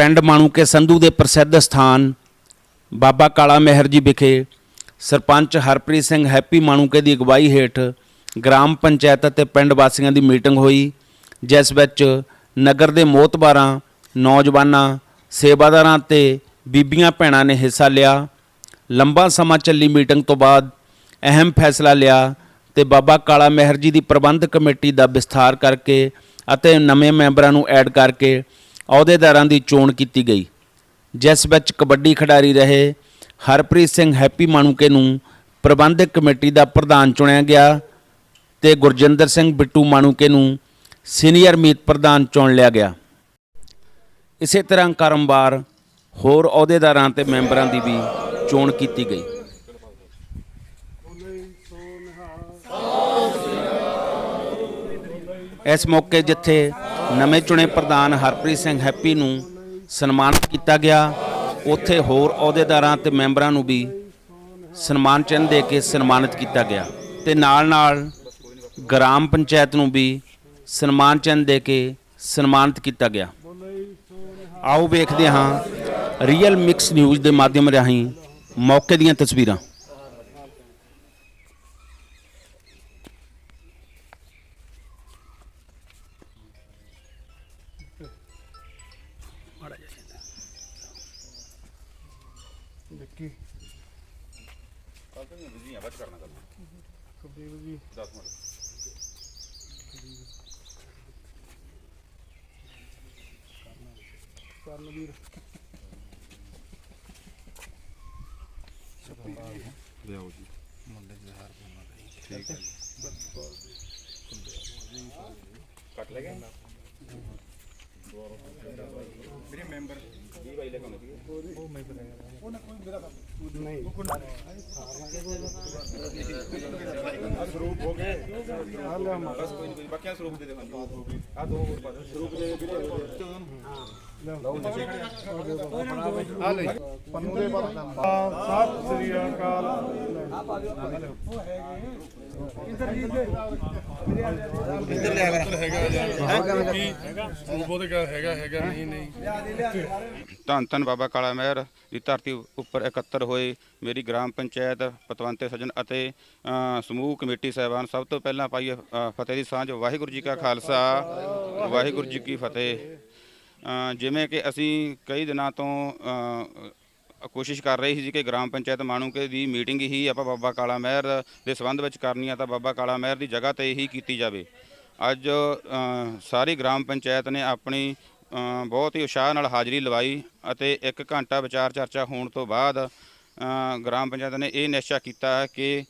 ਪਿੰਡ ਮਾਣੂਕੇ ਸੰਧੂ ਦੇ ਪ੍ਰਸਿੱਧ ਸਥਾਨ ਬਾਬਾ ਕਾਲਾ ਮਹਿਰ ਜੀ ਵਿਖੇ ਸਰਪੰਚ ਹਰਪ੍ਰੀਤ ਸਿੰਘ ਹੈਪੀ ਮਾਣੂਕੇ ਦੀ ਅਗਵਾਈ ਹੇਠ ਗ੍ਰਾਮ ਪੰਚਾਇਤ ਅਤੇ ਪਿੰਡ ਵਾਸੀਆਂ ਦੀ ਮੀਟਿੰਗ ਹੋਈ, ਜਿਸ ਵਿੱਚ ਨਗਰ ਦੇ ਮੋਤਬਾਰਾਂ ਨੌਜਵਾਨਾਂ, ਸੇਵਾਦਾਰਾਂ ਤੇ ਬੀਬੀਆਂ ਭੈਣਾਂ ਨੇ ਹਿੱਸਾ ਲਿਆ। ਲੰਬਾ ਸਮਾਂ ਚੱਲੀ ਮੀਟਿੰਗ ਤੋਂ ਬਾਅਦ ਅਹਿਮ ਫੈਸਲਾ ਲਿਆ ਤੇ ਬਾਬਾ ਕਾਲਾ ਮਹਿਰ ਜੀ ਦੀ ਪ੍ਰਬੰਧਕ ਕਮੇਟੀ ਦਾ ਵਿਸਥਾਰ ਕਰਕੇ ਅਤੇ ਨਵੇਂ ਮੈਂਬਰਾਂ ਨੂੰ ਐਡ ਕਰਕੇ ਅਹੁਦੇਦਾਰਾਂ ਦੀ ਚੋਣ ਕੀਤੀ ਗਈ, ਜਿਸ ਵਿੱਚ ਕਬੱਡੀ ਖਿਡਾਰੀ ਰਹੇ ਹਰਪ੍ਰੀਤ ਸਿੰਘ ਹੈਪੀ ਮਾਣੂਕੇ ਨੂੰ ਪ੍ਰਬੰਧਕ ਕਮੇਟੀ ਦਾ ਪ੍ਰਧਾਨ ਚੁਣਿਆ ਗਿਆ ਤੇ ਗੁਰਜਿੰਦਰ ਸਿੰਘ ਬਿੱਟੂ ਮਾਣੂਕੇ ਨੂੰ ਸੀਨੀਅਰ ਮੀਤ ਪ੍ਰਧਾਨ ਚੁਣ ਲਿਆ ਗਿਆ। ਇਸੇ ਤਰ੍ਹਾਂ ਕਰਮਵਾਰ ਹੋਰ ਅਹੁਦੇਦਾਰਾਂ ਤੇ ਮੈਂਬਰਾਂ ਦੀ ਵੀ ਚੋਣ ਕੀਤੀ ਗਈ। ਇਸ ਮੌਕੇ ਜਿੱਥੇ ਨਵੇਂ ਚੁਣੇ ਪ੍ਰਧਾਨ ਹਰਪ੍ਰੀਤ ਸਿੰਘ ਹੈਪੀ ਨੂੰ ਸਨਮਾਨਿਤ ਕੀਤਾ ਗਿਆ। ਉੱਥੇ ਹੋਰ ਅਹੁਦੇਦਾਰਾਂ ਤੇ ਮੈਂਬਰਾਂ ਨੂੰ ਵੀ ਸਨਮਾਨ ਚਿੰਨ੍ਹ ਦੇ ਕੇ ਸਨਮਾਨਿਤ ਕੀਤਾ ਗਿਆ ਤੇ ਨਾਲ ਨਾਲ ਗ੍ਰਾਮ ਪੰਚਾਇਤ ਨੂੰ ਵੀ ਸਨਮਾਨ ਚਿੰਨ੍ਹ ਦੇ ਕੇ ਸਨਮਾਨਿਤ ਕੀਤਾ ਗਿਆ। ਆਓ ਵੇਖਦੇ ਹਾਂ ਰੀਅਲ ਮਿਕਸ ਨਿਊਜ਼ ਦੇ ਮਾਧਿਅਮ ਰਾਹੀਂ ਮੌਕੇ ਦੀਆਂ ਤਸਵੀਰਾਂ। मारा जैसे देखिए। काफ़ी तो बिज़ी है बात करना करना कभी बिज़ी 10 मिनट। करना वीर ले आओ जी। मंडे जहार घूमना ठीक है कट लेगा ਵਿੱਕੀ ਕੁਲਦੀਪ ਜੀ ਕਰਨਵੀਰ ਨਹੀਂ ਸਰੂਪ ਹੋ ਗਏ ਆ ਲਿਆ ਮਾ ਬਸ ਕੋਈ ਨਹੀਂ ਬਾਕੀਆਂ ਸਰੂਪ ਦੇ ਦੇ ਆ ਦੋ ਹੋਰ ਪਾ ਸਰੂਪ ਦੇ ਵੀਰੇ ਆ ਲੈ ਪੰਨੂ ਦੇ ਬਾਅਦ ਸਤਿ ਸ੍ਰੀ ਅਕਾਲ ਧੰਨ ਧੰਨ ਬਾਬਾ ਕਾਲਾ ਮਹਿਰ ਦੀ ਧਰਤੀ ਉੱਪਰ ਇਕੱਤਰ ਹੋਏ ਮੇਰੀ ਗ੍ਰਾਮ ਪੰਚਾਇਤ, ਪਤਵੰਤੇ ਸੱਜਣ ਅਤੇ ਸਮੂਹ ਕਮੇਟੀ ਸਹਿਬਾਨ ਸਭ ਤੋਂ ਪਹਿਲਾਂ ਪਾਈ ਫਤਿਹ ਦੀ ਸਾਂਝ। ਵਾਹਿਗੁਰੂ ਜੀ ਕਾ ਖਾਲਸਾ, ਵਾਹਿਗੁਰੂ ਜੀ ਕੀ ਫਤਿਹ। ਜਿਵੇਂ ਕਿ ਅਸੀਂ ਕਈ ਦਿਨਾਂ ਤੋਂ ਕੋਸ਼ਿਸ਼ ਕਰ ਰਹੀ ਸੀ ਕਿ ਗ੍ਰਾਮ ਪੰਚਾਇਤ ਮਾਣੂਕੇ ਦੀ ਮੀਟਿੰਗ ਹੀ ਆਪਾਂ ਬਾਬਾ ਕਾਲਾ ਮਹਿਰ ਦੇ ਸੰਬੰਧ ਵਿੱਚ ਕਰਨੀ ਆ ਤਾਂ ਬਾਬਾ ਕਾਲਾ ਮਹਿਰ ਦੀ ਜਗ੍ਹਾ ਤੇ ਹੀ ਕੀਤੀ ਜਾਵੇ। ਅੱਜ ਸਾਰੀ ਗ੍ਰਾਮ ਪੰਚਾਇਤ ਨੇ ਆਪਣੀ ਬਹੁਤ ਹੀ ਉਤਸ਼ਾਹ ਨਾਲ ਹਾਜ਼ਰੀ ਲਵਾਈ ਅਤੇ 1 ਘੰਟਾ ਵਿਚਾਰ ਚਰਚਾ ਹੋਣ ਤੋਂ ਬਾਅਦ ਗ੍ਰਾਮ ਪੰਚਾਇਤ ਨੇ ਇਹ ਨਿਸ਼ਚਾ ਕੀਤਾ ਹੈ ਕਿ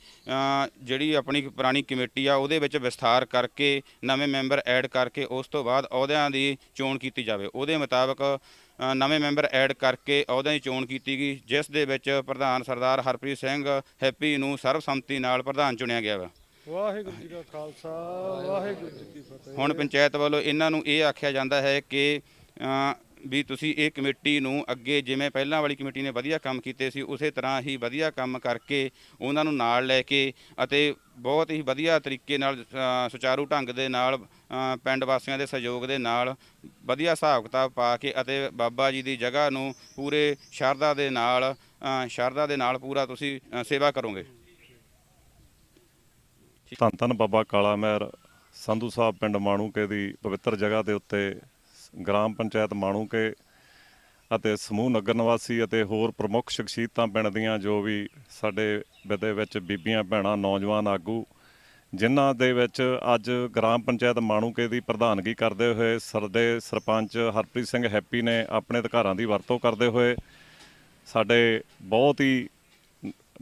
ਜਿਹੜੀ ਆਪਣੀ ਪੁਰਾਣੀ ਕਮੇਟੀ ਆ ਉਹਦੇ ਵਿੱਚ ਵਿਸਥਾਰ ਕਰਕੇ ਨਵੇਂ ਮੈਂਬਰ ਐਡ ਕਰਕੇ ਉਸ ਤੋਂ ਬਾਅਦ ਅਹੁਦਿਆਂ ਦੀ ਚੋਣ ਕੀਤੀ ਜਾਵੇ। ਉਹਦੇ ਮੁਤਾਬਕ ਨਵੇਂ ਮੈਂਬਰ ਐਡ ਕਰਕੇ ਅਹੁਦਿਆਂ ਦੀ ਚੋਣ ਕੀਤੀ ਗਈ ਜਿਸ ਦੇ ਵਿੱਚ ਪ੍ਰਧਾਨ ਸਰਦਾਰ ਹਰਪ੍ਰੀਤ ਸਿੰਘ ਹੈਪੀ ਨੂੰ ਸਰਬਸੰਮਤੀ ਨਾਲ ਪ੍ਰਧਾਨ ਚੁਣਿਆ ਗਿਆ ਵਾ। ਵਾਹਿਗੁਰੂ ਜੀ ਕਾ ਖਾਲਸਾ ਵਾਹਿਗੁਰੂ ਜੀ ਕੀ ਫਤਿਹ। ਹੁਣ ਪੰਚਾਇਤ ਵੱਲੋਂ ਇਹਨਾਂ ਨੂੰ ਇਹ ਆਖਿਆ ਜਾਂਦਾ ਹੈ ਕਿ ਵੀ ਤੁਸੀਂ ਇਹ ਕਮੇਟੀ ਨੂੰ ਅੱਗੇ ਜਿਵੇਂ ਪਹਿਲਾਂ ਵਾਲੀ ਕਮੇਟੀ ਨੇ ਵਧੀਆ ਕੰਮ ਕੀਤੇ ਸੀ, ਉਸੇ ਤਰ੍ਹਾਂ ਹੀ ਵਧੀਆ ਕੰਮ ਕਰਕੇ ਉਹਨਾਂ ਨੂੰ ਨਾਲ ਲੈ ਕੇ ਅਤੇ ਬਹੁਤ ਹੀ ਵਧੀਆ ਤਰੀਕੇ ਨਾਲ ਸੁਚਾਰੂ ਢੰਗ ਦੇ ਨਾਲ ਪਿੰਡ ਵਾਸੀਆਂ ਦੇ ਸਹਿਯੋਗ ਦੇ ਨਾਲ ਵਧੀਆ ਹਿਸਾਬ ਕਿਤਾਬ ਪਾ ਕੇ ਅਤੇ ਬਾਬਾ ਜੀ ਦੀ ਜਗ੍ਹਾ ਨੂੰ ਪੂਰੇ ਸ਼ਰਧਾ ਦੇ ਨਾਲ ਸ਼ਰਧਾ ਦੇ ਨਾਲ ਪੂਰਾ ਤੁਸੀਂ ਸੇਵਾ ਕਰੋਗੇ। ਧੰਨ ਧੰਨ ਬਾਬਾ ਕਾਲਾ ਮਹਿਰ ਸੰਧੂ ਸਾਹਿਬ ਪਿੰਡ ਮਾਣੂਕੇ ਦੀ ਪਵਿੱਤਰ ਜਗ੍ਹਾ ਦੇ ਉੱਤੇ ਗ੍ਰਾਮ ਪੰਚਾਇਤ ਮਾਣੂਕੇ ਅਤੇ ਸਮੂਹ ਨਗਰ ਨਿਵਾਸੀ ਅਤੇ ਹੋਰ ਪ੍ਰਮੁੱਖ ਸ਼ਖਸੀਅਤਾਂ ਪਿੰਡ ਦੀਆਂ ਜੋ ਵੀ ਸਾਡੇ ਵਿਦੇ ਵਿੱਚ ਬੀਬੀਆਂ, ਭੈਣਾਂ, ਨੌਜਵਾਨ, ਆਗੂ, ਜਿਨ੍ਹਾਂ ਦੇ ਵਿੱਚ ਅੱਜ ਗ੍ਰਾਮ ਪੰਚਾਇਤ ਮਾਣੂਕੇ ਦੀ ਪ੍ਰਧਾਨਗੀ ਕਰਦੇ ਹੋਏ ਸਰਦੇ ਸਰਪੰਚ ਹਰਪ੍ਰੀਤ ਸਿੰਘ ਹੈਪੀ ਨੇ ਆਪਣੇ ਅਧਿਕਾਰਾਂ ਦੀ ਵਰਤੋਂ ਕਰਦੇ ਹੋਏ ਸਾਡੇ ਬਹੁਤ ਹੀ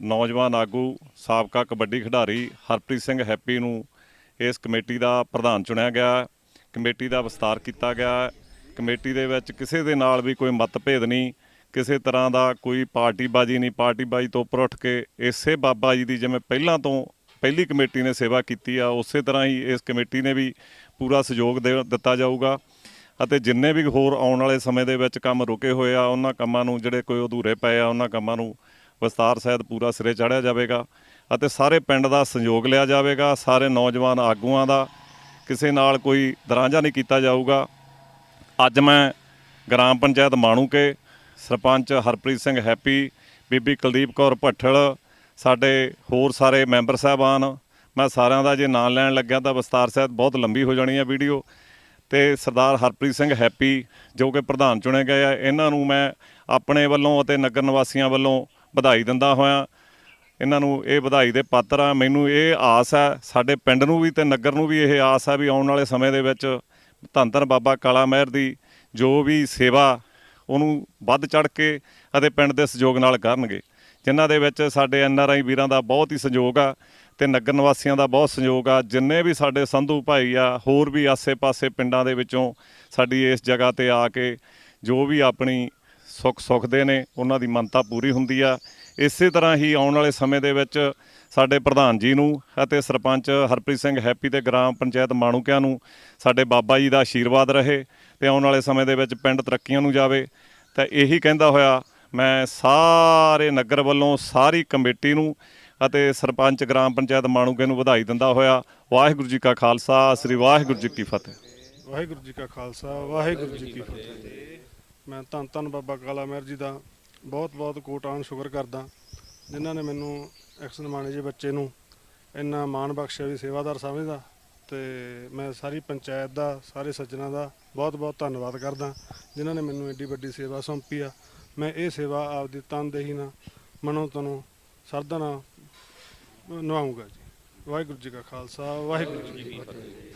ਨੌਜਵਾਨ ਆਗੂ, ਸਾਬਕਾ ਕਬੱਡੀ ਖਿਡਾਰੀ ਹਰਪ੍ਰੀਤ ਸਿੰਘ ਹੈਪੀ ਨੂੰ ਇਸ ਕਮੇਟੀ ਦਾ ਪ੍ਰਧਾਨ ਚੁਣਿਆ ਗਿਆ। ਕਮੇਟੀ ਦਾ ਵਿਸਤਾਰ ਕੀਤਾ ਗਿਆ। ਕਮੇਟੀ ਦੇ ਵਿੱਚ ਕਿਸੇ ਦੇ ਨਾਲ ਵੀ ਕੋਈ ਮਤਭੇਦ ਨਹੀਂ, ਕਿਸੇ ਤਰ੍ਹਾਂ ਦਾ ਕੋਈ ਪਾਰਟੀਬਾਜ਼ੀ ਨਹੀਂ। ਪਾਰਟੀਬਾਜ਼ੀ ਤੋਂ ਉੱਪਰ ਉੱਠ ਕੇ ਇਸੇ ਬਾਬਾ ਜੀ ਦੀ ਜਿਵੇਂ ਪਹਿਲਾਂ ਤੋਂ ਪਹਿਲੀ ਕਮੇਟੀ ਨੇ ਸੇਵਾ ਕੀਤੀ ਆ, ਉਸੇ ਤਰ੍ਹਾਂ ਹੀ ਇਸ ਕਮੇਟੀ ਨੇ ਵੀ ਪੂਰਾ ਸਹਿਯੋਗ ਦੇ ਦਿੱਤਾ ਜਾਊਗਾ। ਅਤੇ ਜਿੰਨੇ ਵੀ ਹੋਰ ਆਉਣ ਵਾਲੇ ਸਮੇਂ ਦੇ ਵਿੱਚ ਕੰਮ ਰੁਕੇ ਹੋਏ ਆ, ਉਹਨਾਂ ਕੰਮਾਂ ਨੂੰ ਜਿਹੜੇ ਕੋਈ ਅਧੂਰੇ ਪਏ ਆ, ਉਹਨਾਂ ਕੰਮਾਂ ਨੂੰ ਵਿਸਤਾਰ ਸਹਿਤ ਪੂਰਾ ਸਿਰੇ ਚੜ੍ਹਿਆ ਜਾਵੇਗਾ। ਅਤੇ ਸਾਰੇ ਪਿੰਡ ਦਾ ਸਹਿਯੋਗ ਲਿਆ ਜਾਵੇਗਾ, ਸਾਰੇ ਨੌਜਵਾਨ ਆਗੂਆਂ ਦਾ ਕਿਸੇ ਨਾਲ ਕੋਈ ਦਰਾਂਝਾ ਨਹੀਂ ਕੀਤਾ ਜਾਊਗਾ। ਅੱਜ ਮੈਂ ਗ੍ਰਾਮ ਪੰਚਾਇਤ ਮਾਣੂਕੇ ਸਰਪੰਚ ਹਰਪ੍ਰੀਤ ਸਿੰਘ ਹੈਪੀ, ਬੀਬੀ ਕੁਲਦੀਪ ਕੌਰ ਭੱਠਲ, ਸਾਡੇ ਹੋਰ ਸਾਰੇ ਮੈਂਬਰ ਸਾਹਿਬਾਨ, ਮੈਂ ਸਾਰਿਆਂ ਦਾ ਜੇ ਨਾਂ ਲੈਣ ਲੱਗਿਆ ਤਾਂ ਵਿਸਤਾਰ ਸਹਿਤ ਬਹੁਤ ਲੰਬੀ ਹੋ ਜਾਣੀ ਹੈ ਵੀਡੀਓ। ਤੇ ਸਰਦਾਰ ਹਰਪ੍ਰੀਤ ਸਿੰਘ ਹੈਪੀ, ਜੋ ਕਿ ਪ੍ਰਧਾਨ ਚੁਣੇ ਗਏ ਆ, ਇਹਨਾਂ ਨੂੰ ਮੈਂ ਆਪਣੇ ਵੱਲੋਂ ਅਤੇ ਨਗਰ ਨਿਵਾਸੀਆਂ ਵੱਲੋਂ ਵਧਾਈ ਦਿੰਦਾ ਹੋਇਆ। ਇਹਨਾਂ ਨੂੰ ਇਹ ਵਧਾਈ ਦੇ ਪਾਤਰ ਆ। ਮੈਨੂੰ ਇਹ ਆਸ ਹੈ ਸਾਡੇ ਪਿੰਡ ਨੂੰ ਵੀ ਤੇ ਨਗਰ ਨੂੰ ਵੀ ਇਹ ਆਸ ਹੈ ਵੀ ਆਉਣ ਵਾਲੇ ਸਮੇਂ ਦੇ ਵਿੱਚ ਧੰਨ ਧੰਨ ਬਾਬਾ ਕਾਲਾ ਮਹਿਰ ਦੀ ਜੋ ਵੀ ਸੇਵਾ ਉਹਨੂੰ ਵੱਧ ਚੜ ਕੇ ਅਤੇ ਪਿੰਡ ਦੇ ਸਹਿਯੋਗ ਨਾਲ ਕਰਨਗੇ। ਜਿਨ੍ਹਾਂ ਦੇ ਵਿੱਚ ਸਾਡੇ ਐਨ ਆਰ ਆਈ ਵੀਰਾਂ ਦਾ ਬਹੁਤ ਹੀ ਸਹਿਯੋਗ ਆ ਤੇ ਨਗਰ ਨਿਵਾਸੀਆਂ ਦਾ ਬਹੁਤ ਸਹਿਯੋਗ ਆ। ਜਿੰਨੇ ਵੀ ਸਾਡੇ ਸੰਧੂ ਭਾਈ ਆ, ਹੋਰ ਵੀ ਆਸੇ-ਪਾਸੇ ਪਿੰਡਾਂ ਦੇ ਵਿੱਚੋਂ ਸਾਡੀ ਇਸ ਜਗ੍ਹਾ ਤੇ ਆ ਕੇ ਜੋ ਵੀ ਆਪਣੀ ਸੁੱਖ ਸੁੱਖਦੇ ਨੇ, ਉਹਨਾਂ ਦੀ ਮੰਨਤਾ ਪੂਰੀ ਹੁੰਦੀ ਆ। ਇਸੇ ਤਰ੍ਹਾਂ ਹੀ ਆਉਣ ਵਾਲੇ ਸਮੇਂ ਦੇ ਵਿੱਚ ਸਾਡੇ ਪ੍ਰਧਾਨ ਜੀ ਨੂੰ ਅਤੇ ਸਰਪੰਚ ਹਰਪ੍ਰੀਤ ਸਿੰਘ ਹੈਪੀ ਤੇ ਗ੍ਰਾਮ ਪੰਚਾਇਤ ਮਾਣੂਕਿਆਂ ਨੂੰ ਸਾਡੇ ਬਾਬਾ ਜੀ ਦਾ ਆਸ਼ੀਰਵਾਦ ਰਹੇ ਤੇ ਆਉਣ ਵਾਲੇ ਸਮੇਂ ਦੇ ਵਿੱਚ ਪਿੰਡ ਤਰੱਕੀਆਂ ਨੂੰ ਜਾਵੇ। ਤਾਂ ਇਹੀ ਕਹਿੰਦਾ ਹੋਇਆ, ਮੈਂ ਸਾਰੇ ਨਗਰ ਵੱਲੋਂ ਸਾਰੀ ਕਮੇਟੀ ਨੂੰ ਅਤੇ ਸਰਪੰਚ ਗ੍ਰਾਮ ਪੰਚਾਇਤ ਮਾਣੂਕੇ ਨੂੰ ਵਧਾਈ ਦਿੰਦਾ ਹੋਇਆ, ਵਾਹਿਗੁਰੂ ਜੀ ਕਾ ਖਾਲਸਾ, ਸ੍ਰੀ ਵਾਹਿਗੁਰੂ ਜੀ ਕੀ ਫਤਿਹ। ਵਾਹਿਗੁਰੂ ਜੀ ਕਾ ਖਾਲਸਾ, ਵਾਹਿਗੁਰੂ ਜੀ ਕੀ ਫਤਿਹ। ਮੈਂ ਧੰਨ ਧੰਨ ਬਾਬਾ ਕਾਲਾ ਮਹਿਰ ਜੀ ਦਾ ਬਹੁਤ ਬਹੁਤ ਕੋਟਾਨ ਸ਼ੁਕਰ ਕਰਦਾ ਜਿਨ੍ਹਾਂ ਨੇ ਮੈਨੂੰ ਐਕਸ ਮਾਣੇ ਜੇ ਬੱਚੇ ਨੂੰ। ਇੰਨਾ ਮਾਣ ਬਖਸ਼ਿਆ ਵੀ ਸੇਵਾਦਾਰ ਸਮਝਦਾ ਤੇ ਮੈਂ ਸਾਰੀ ਪੰਚਾਇਤ ਦਾ, ਸਾਰੇ ਸੱਜਣਾ ਦਾ ਬਹੁਤ ਬਹੁਤ ਧੰਨਵਾਦ ਕਰਦਾ ਜਿਨ੍ਹਾਂ ਨੇ ਮੈਨੂੰ ਐਡੀ ਵੱਡੀ ਸੇਵਾ ਸੌਂਪੀ ਆ। ਮੈਂ ਇਹ ਸੇਵਾ ਆਪਦੀ ਤਨਦੇਹੀ ਨਾਲ, ਮਨੋਂ ਤਨੋਂ ਸਰਦਾ ਨਾਲ ਨਿਭਾਊਂਗਾ ਜੀ। ਵਾਹਿਗੁਰੂ ਜੀ ਕਾ ਖਾਲਸਾ, ਵਾਹਿਗੁਰੂ ਜੀ ਕੀ ਫਤਿਹ।